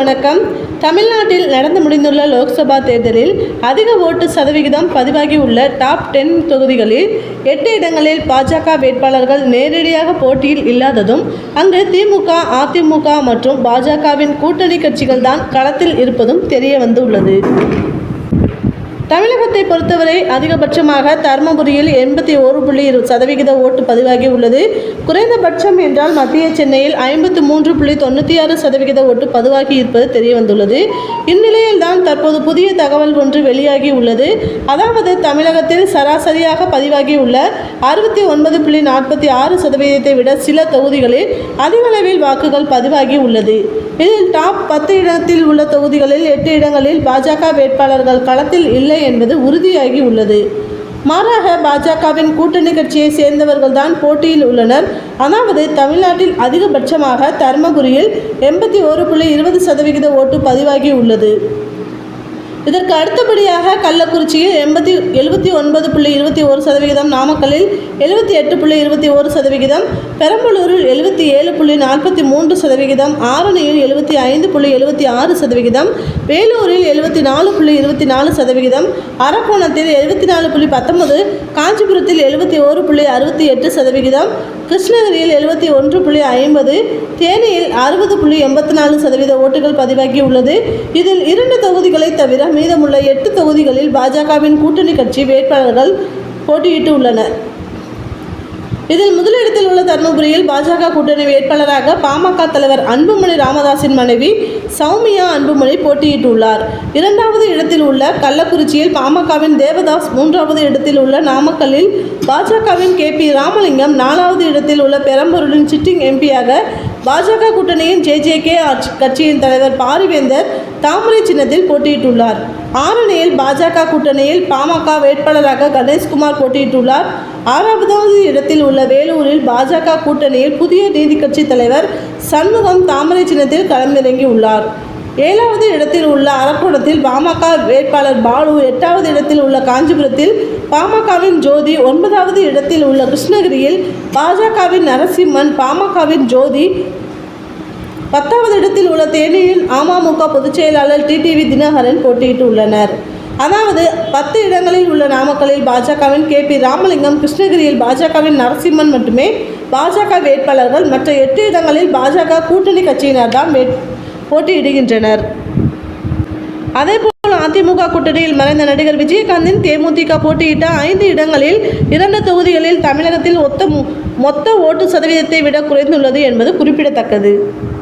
வணக்கம். தமிழ்நாட்டில் நடந்து முடிந்துள்ள லோக்சபா தேர்தலில் அதிக ஓட்டு சதவிகிதம் பதிவாகியுள்ள டாப் டென் தொகுதிகளில் எட்டு இடங்களில் பாஜக வேட்பாளர்கள் நேரடியாக போட்டியில் இல்லாததும் அங்கு திமுக அதிமுக மற்றும் பாஜகவின் கூட்டணி கட்சிகள் தான் களத்தில் இருப்பதும் தெரிய வந்துள்ளது. தமிழகத்தை பொறுத்தவரை அதிகபட்சமாக தருமபுரியில் எண்பத்தி ஓரு புள்ளி இரு சதவிகித ஓட்டு பதிவாகி உள்ளது. குறைந்தபட்சம் என்றால் மத்திய சென்னையில் ஐம்பத்து மூன்று புள்ளி தொண்ணூற்றி ஆறு சதவிகித ஓட்டு பதிவாகி இருப்பது தெரிய வந்துள்ளது இந்நிலையில் தான் தற்போது புதிய தகவல் ஒன்று வெளியாகி உள்ளது. அதாவது தமிழகத்தில் சராசரியாக பதிவாகி உள்ள அறுபத்தி ஒன்பது புள்ளி நாற்பத்தி ஆறு சதவீதத்தை விட சில தொகுதிகளில் அதிகளவில் வாக்குகள் பதிவாகி உள்ளது. இதில் டாப் பத்து இடத்தில் உள்ள தொகுதிகளில் எட்டு இடங்களில் பாஜக வேட்பாளர்கள் களத்தில் இல்லை என்பது உறுதியாகி உள்ளது. மாறாக பாஜகவின் கூட்டணி கட்சியை சேர்ந்தவர்கள் தான் போட்டியில் உள்ளனர். அதாவது தமிழ்நாட்டில் அதிகபட்சமாக தர்மபுரியில் எண்பத்தி ஒரு புள்ளி இருபது சதவிகித ஓட்டு பதிவாகி உள்ளது. இதற்கு அடுத்தபடியாக கள்ளக்குறிச்சியில் எண்பத்தி எழுபத்தி ஒன்பது புள்ளி இருபத்தி ஒரு சதவிகிதம் நாமக்கல்லில் எழுபத்தி எட்டு புள்ளி இருபத்தி ஒரு சதவிகிதம் பெரம்பலூரில் எழுபத்தி ஏழு புள்ளி நாற்பத்தி மூன்று சதவிகிதம் ஆரணியில் எழுபத்தி ஐந்து புள்ளி எழுபத்தி ஆறு சதவிகிதம் வேலூரில் எழுபத்தி நாலு புள்ளி இருபத்தி நாலு சதவிகிதம் அரக்கோணத்தில் எழுபத்தி நாலு புள்ளி பத்தொன்பது காஞ்சிபுரத்தில் எழுபத்தி ஒரு புள்ளி அறுபத்தி எட்டு சதவிகிதம் கிருஷ்ணகிரியில் எழுபத்தி ஒன்று புள்ளி ஐம்பது தேனியில் அறுபது புள்ளி எண்பத்தி நாலு சதவீத ஓட்டுகள் பதிவாகி உள்ளது இதில் இரண்டு தொகுதிகளை தவிர மீதமுள்ள எட்டு தொகுதிகளில் பாஜகவின் கூட்டணி கட்சி வேட்பாளர்கள் போட்டியிட்டு உள்ளனர். இதில் முதலிடத்தில் உள்ள தருமபுரியில் பாஜக கூட்டணி வேட்பாளராக பாமக தலைவர் அன்புமணி ராமதாஸின் மனைவி சௌமியா அன்புமணி போட்டியிட்டுள்ளார். இரண்டாவது இடத்தில் உள்ள கள்ளக்குறிச்சியில் பாமகவின் தேவதாஸ் மூன்றாவது இடத்தில் உள்ள நாமக்கல்லில் பாஜகவின் கே பி ராமலிங்கம் நாலாவது இடத்தில் உள்ள பெரம்பூரின் சிட்டிங் எம்பியாக பாஜக கூட்டணியின் ஜே ஜே கே கட்சியின் தலைவர் பாரிவேந்தர் தாமரை சின்னத்தில் போட்டியிட்டுள்ளார். ஆரணியில் பாஜக கூட்டணியில் பாமக வேட்பாளராக கணேஷ்குமார் போட்டியிட்டுள்ளார். ஆறாவதாவது இடத்தில் உள்ள வேலூரில் பாஜக கூட்டணியில் புதிய நீதி கட்சி தலைவர் சண்முகம் தாமரை சின்னத்தில் களமிறங்கியுள்ளார் ஏழாவது இடத்தில் உள்ள அரக்கோணத்தில் பாமக வேட்பாளர் பாலு எட்டாவது இடத்தில் உள்ள காஞ்சிபுரத்தில் பாமகவின் ஜோதி ஒன்பதாவது இடத்தில் உள்ள கிருஷ்ணகிரியில் பாஜகவின் நரசிம்மன் பாமகவின் ஜோதி பத்தாவது இடத்தில் உள்ள தேனியில் அமமுக பொதுச் செயலாளர் டிடிவி தினகரன் போட்டியிட்டு உள்ளனர் அதாவது பத்து இடங்களில் உள்ள நாமக்கலில் பாஜகவின் கே பி ராமலிங்கம் கிருஷ்ணகிரியில் பாஜகவின் நரசிம்மன் மட்டுமே. பாஜக வேட்பாளர்கள் மற்ற எட்டு இடங்களில் பாஜக கூட்டணி கட்சியினர் தான் போட்டியிடுகின்றனர். அதேபோல் அதிமுக கூட்டணியில் மறைந்த நடிகர் விஜயகாந்தின் தேமுதிக போட்டியிட்ட ஐந்து இடங்களில் இரண்டு தொகுதிகளில் தமிழகத்தில் ஒத்த மொத்த ஓட்டு சதவீதத்தை விட குறைந்துள்ளது என்பது குறிப்பிடத்தக்கது.